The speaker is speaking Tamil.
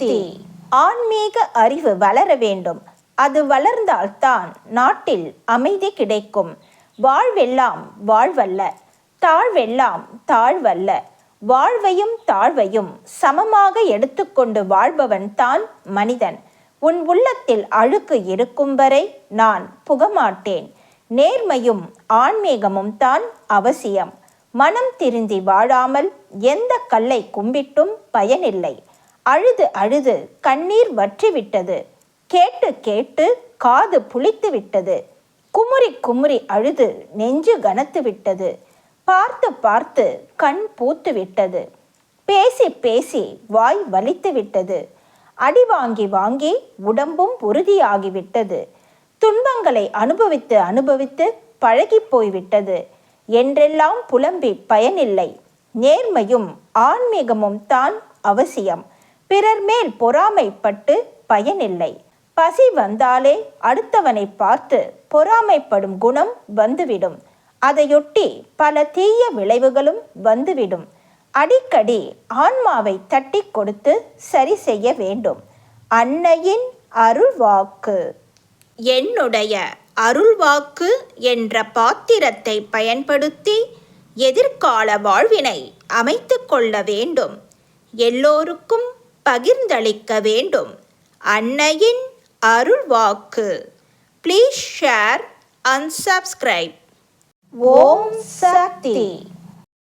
சக்தி. ஆன்மீக அறிவு வளர வேண்டும். அது வளர்ந்தால்தான் நாட்டில் அமைதி கிடைக்கும். வாழ்வெல்லாம் வாழ்வல்ல தாழ்வெல்லாம் தாழ்வல்ல. வாழ்வையும் தாழ்வையும் சமமாக எடுத்துக்கொண்டு வாழ்பவன் தான் மனிதன். உன் உள்ளத்தில் அழுக்கு இருக்கும் வரை நான் புகமாட்டேன். நேர்மையும் ஆன்மீகமும் தான் அவசியம். மனம் திருந்தி வாழாமல் எந்த கல்லை கும்பிட்டும் பயனில்லை. அழுது அழுது கண்ணீர் வற்றிவிட்டது. கேட்டு கேட்டு காது புளித்து விட்டது. குமுறி குமுறி அழுது நெஞ்சு கனத்து விட்டது. பார்த்து பார்த்து கண் பூத்து விட்டது. பேசி பேசி வாய் வலித்து விட்டது. அடி வாங்கி வாங்கி உடம்பும் உறுதியாகிவிட்டது துன்பங்களை அனுபவித்து அனுபவித்து பழகிப் போய்விட்டது என்றெல்லாம் புலம்பி பயனில்லை. நேர்மையும் ஆன்மீகமும் தான் அவசியம். பிறர் மேல் பொறாமைப்பட்டு பயனில்லை. பசி வந்தாலே அடுத்தவனை பார்த்து பொறாமைப்படும் குணம் வந்துவிடும். அதையொட்டி பல தீய விளைவுகளும் வந்துவிடும். அடிக்கடி ஆன்மாவை தட்டி கொடுத்து சரி செய்ய வேண்டும். அன்னையின் அருள்வாக்கு. என்னுடைய அருள்வாக்கு என்ற பாத்திரத்தை பயன்படுத்தி எதிர்கால வாழ்வினை அமைத்து கொள்ள வேண்டும். எல்லோருக்கும் பகிர்ந்தளிக்க வேண்டும். அன்னையின் அருள்வாக்கு please share and subscribe Om Shakti.